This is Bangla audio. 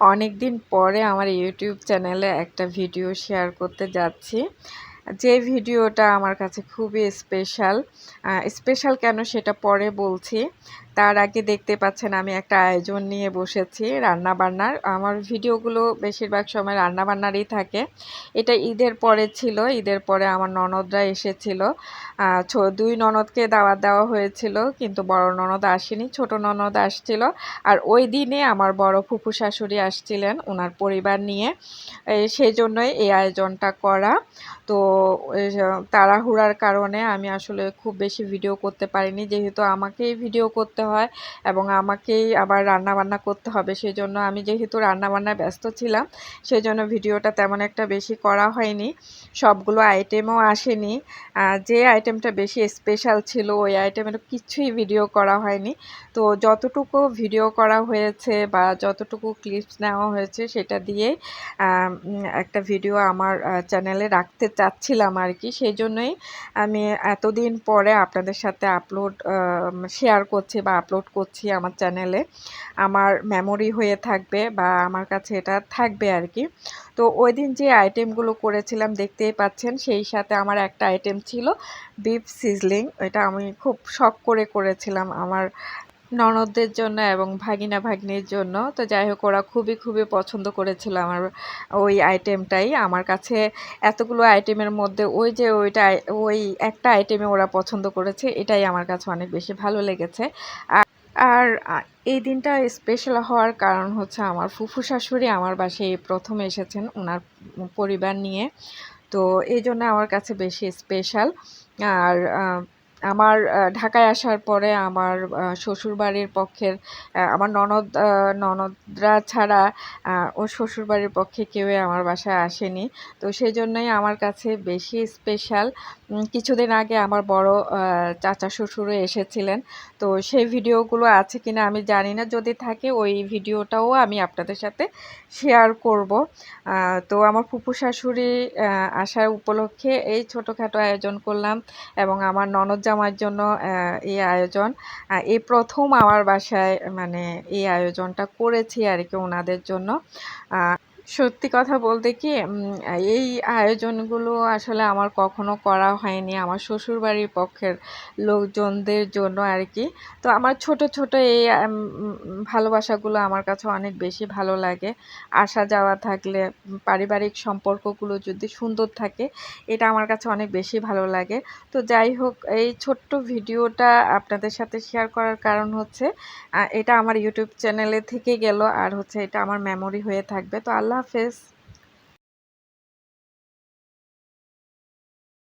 অনেক দিন পরে আমার ইউটিউব চ্যানেলে একটা ভিডিও শেয়ার করতে যাচ্ছি। যে ভিডিওটা আমার কাছে খুবই স্পেশাল স্পেশাল কেন সেটা পরে বলছি। তার আগে দেখতে পাচ্ছেন আমি একটা আয়োজন নিয়ে বসেছি রান্না বান্নার আমার ভিডিওগুলো বেশিরভাগ সময় রান্না বান্নারই থাকে। এটা ঈদের পরে ছিল, ঈদের পরে আমার ননদরা এসেছিল। দুই ননদকে দাওয়াত দেওয়া হয়েছিল, কিন্তু বড় ননদ আসেনি, ছোট ননদ আসছিল। আর ওই দিনে আমার বড় ফুফু শাশুড়ি আসছিলেন ওনার পরিবার নিয়ে। সেই জন্যই এই আয়োজনটা করা। তো তাড়াহুড়ার কারণে আমি আসলে খুব বেশি ভিডিও করতে পারিনি, যেহেতু আমাকেই ভিডিও করতে হয় এবং আমাকেই আবার রান্না বান্না করতে হবে। সেই জন্য আমি যেহেতু রান্না বান্নায় ব্যস্ত ছিলাম সেই জন্য ভিডিওটা তেমন একটা বেশি করা হয়নি। সবগুলো আইটেমও আসেনি। যে আইটেমটা বেশি স্পেশাল ছিল, ওই আইটেমের কিছুই ভিডিও করা হয়নি। তো যতটুকু ভিডিও করা হয়েছে বা যতটুকু ক্লিপস নেওয়া হয়েছে, সেটা দিয়ে একটা ভিডিও আমার চ্যানেলে রাখতে চাচ্ছিলাম আর কি। সেই জন্যই আমি এতদিন পরে আপনাদের সাথে আপলোড শেয়ার করছি বা আপলোড করছি আমার চ্যানেলে আমার মেমোরি হয়ে থাকবে বা আমার কাছে এটা থাকবে আর কি। তো ওই দিন যে আইটেমগুলো করেছিলাম দেখতেই পাচ্ছেন, সেই সাথে আমার একটা আইটেম ছিল বিফ সিজলিং এটা আমি খুব শখ করে করেছিলাম। আমার ননদদের জন্য এবং ভাগিনা ভাগ্নির জন্য। তো যাই হোক, ওরা খুবই খুবই পছন্দ করেছিল আমার ওই আইটেমটাই আমার কাছে এতগুলো আইটেমের মধ্যে ওই যে ওইটা, ওই একটা আইটেমে ওরা পছন্দ করেছে, এটাই আমার কাছে অনেক বেশি ভালো লেগেছে। আর এই দিনটা স্পেশাল হওয়ার কারণ হচ্ছে আমার ফুফু শাশুড়ি আমার বাসায় প্রথম এসেছেন ওনার পরিবার নিয়ে। তো এই জন্য আমার কাছে বেশি স্পেশাল আর আমার ঢাকায় আসার পরে আমার শ্বশুরবাড়ির পক্ষের আমার ননদ ননদরা ছাড়া ও শ্বশুরবাড়ির পক্ষে কেউই আমার বাসায় আসেনি। তো সেই জন্যই আমার কাছে বেশি স্পেশাল কিছুদিন আগে আমার বড় চাচা শ্বশুরও এসেছিলেন। তো সেই ভিডিওগুলো আছে কিনা আমি জানি না। যদি থাকে ওই ভিডিওটাও আমি আপনাদের সাথে শেয়ার করব। তো আমার ফুপু শাশুড়ি আসার উপলক্ষে এই ছোটোখাটো আয়োজন করলাম এবং আমার ননদ জামার জন্য এই আয়োজন। এই প্রথম আমার বাসায় মানে এই আয়োজনটা করেছি আর কি ওনাদের জন্য। সত্যি কথা বলতে কি এই আয়োজনগুলো আসলে আমার কখনো করা হয়নি আমার শ্বশুরবাড়ির পক্ষের লোকজনদের জন্য আর কি। তো আমার ছোট ছোট এই ভালোবাসাগুলো আমার কাছে অনেক বেশি ভালো লাগে। আসা যাওয়া থাকলে পারিবারিক সম্পর্কগুলো যদি সুন্দর থাকে, এটা আমার কাছে অনেক বেশি ভালো লাগে। তো যাই হোক, এই ছোট্ট ভিডিওটা আপনাদের সাথে শেয়ার করার কারণ হচ্ছে এটা আমার ইউটিউব চ্যানেলে থেকে গেল আর হচ্ছে এটা আমার মেমোরি হয়ে থাকবে। তো আল্লাহ হাফেজ